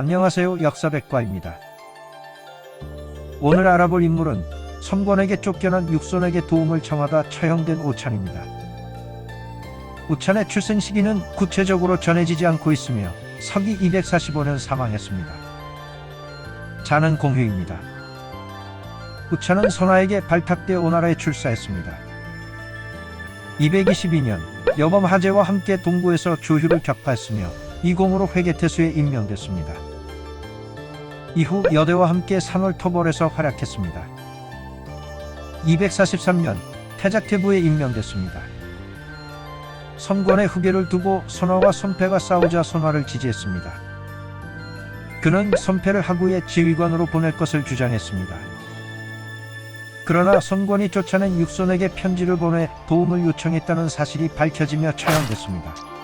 안녕하세요 역사백과입니다. 오늘 알아볼 인물은 선권에게 쫓겨난 육손에게 도움을 청하다 처형된 오찬입니다. 오찬의 출생 시기는 구체적으로 전해지지 않고 있으며 서기 245년 사망했습니다. 자는 공휴입니다. 우찬은 선화에게 발탁되어 오나라에 출사했습니다. 222년 여범 하제와 함께 동부에서 조휴를 격파했으며 이공으로 회계태수에 임명됐습니다. 이후 여대와 함께 산월 토벌에서 활약했습니다. 243년 태작태부에 임명됐습니다. 선권의 후계를 두고 선화와 선패가 싸우자 선화를 지지했습니다. 그는 선패를 하구의 지휘관으로 보낼 것을 주장했습니다. 그러나 선권이 쫓아낸 육손에게 편지를 보내 도움을 요청했다는 사실이 밝혀지며 처형됐습니다.